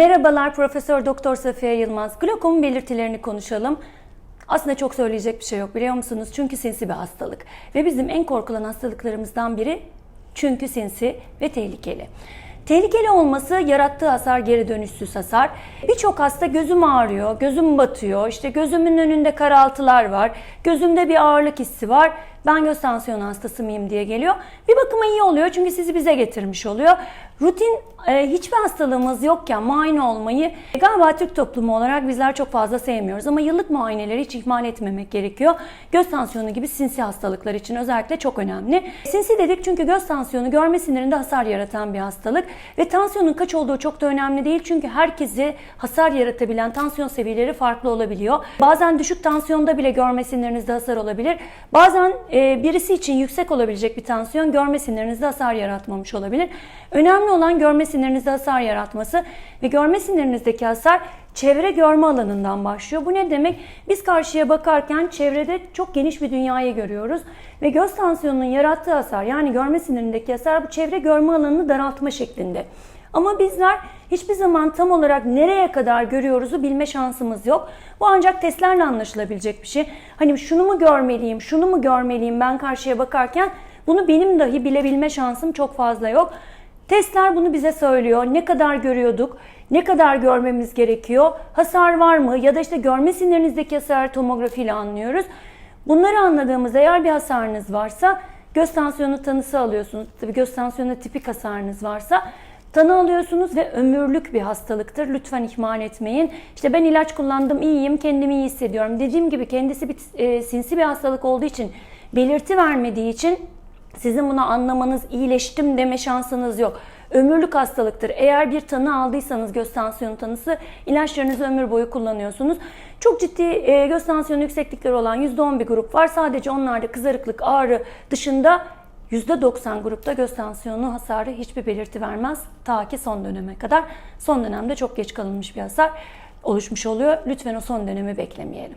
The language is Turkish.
Merhabalar Profesör Doktor Safiye Yılmaz. Glokomun belirtilerini konuşalım. Aslında çok söyleyecek bir şey yok biliyor musunuz? Çünkü sinsi bir hastalık. Ve bizim en korkulan hastalıklarımızdan biri çünkü sinsi ve tehlikeli. Tehlikeli olması yarattığı hasar geri dönüşsüz hasar. Birçok hasta gözüm ağrıyor, gözüm batıyor, işte gözümün önünde karaltılar var, gözümde bir ağırlık hissi var. Ben göz tansiyonu hastası mıyım diye geliyor. Bir bakıma iyi oluyor çünkü sizi bize getirmiş oluyor. Rutin e, hiçbir hastalığımız yokken muayene olmayı galiba Türk toplumu olarak bizler çok fazla sevmiyoruz. Ama yıllık muayeneleri hiç ihmal etmemek gerekiyor. Göz tansiyonu gibi sinsi hastalıklar için özellikle çok önemli. Sinsi dedik çünkü göz tansiyonu görme sinirinde hasar yaratan bir hastalık. Ve tansiyonun kaç olduğu çok da önemli değil. Çünkü herkese hasar yaratabilen tansiyon seviyeleri farklı olabiliyor. Bazen düşük tansiyonda bile görme sinirinizde hasar olabilir. Bazen birisi için yüksek olabilecek bir tansiyon görme sinirinizde hasar yaratmamış olabilir. Önemli olan görme sinirinizde hasar yaratması ve görme sinirinizdeki hasar çevre görme alanından başlıyor. Bu ne demek? Biz karşıya bakarken çevrede çok geniş bir dünyayı görüyoruz ve göz tansiyonunun yarattığı hasar yani görme sinirindeki hasar bu çevre görme alanını daraltma şeklinde. Ama bizler hiçbir zaman tam olarak nereye kadar görüyoruzu bilme şansımız yok. Bu ancak testlerle anlaşılabilecek bir şey. Hani şunu mu görmeliyim, şunu mu görmeliyim ben karşıya bakarken bunu benim dahi bilebilme şansım çok fazla yok. Testler bunu bize söylüyor. Ne kadar görüyorduk, ne kadar görmemiz gerekiyor, hasar var mı ya da işte görme sinirinizdeki hasar tomografiyle anlıyoruz. Bunları anladığımızda eğer bir hasarınız varsa göz tansiyonu tanısı alıyorsunuz. Tabii göz tansiyonu tipik hasarınız varsa Tanı alıyorsunuz ve ömürlük bir hastalıktır. Lütfen ihmal etmeyin. İşte ben ilaç kullandım, iyiyim, kendimi iyi hissediyorum. Dediğim gibi kendisi bir e, sinsi bir hastalık olduğu için, belirti vermediği için sizin bunu anlamanız, iyileştim deme şansınız yok. Ömürlük hastalıktır. Eğer bir tanı aldıysanız göz tansiyonu tanısı ilaçlarınızı ömür boyu kullanıyorsunuz. Çok ciddi e, göz tansiyonu yükseklikleri olan %10 bir grup var. Sadece onlarda kızarıklık, ağrı dışında %90 grupta göz tansiyonu hasarı hiçbir belirti vermez. Ta ki son döneme kadar. Son dönemde çok geç kalınmış bir hasar oluşmuş oluyor. Lütfen o son dönemi beklemeyelim.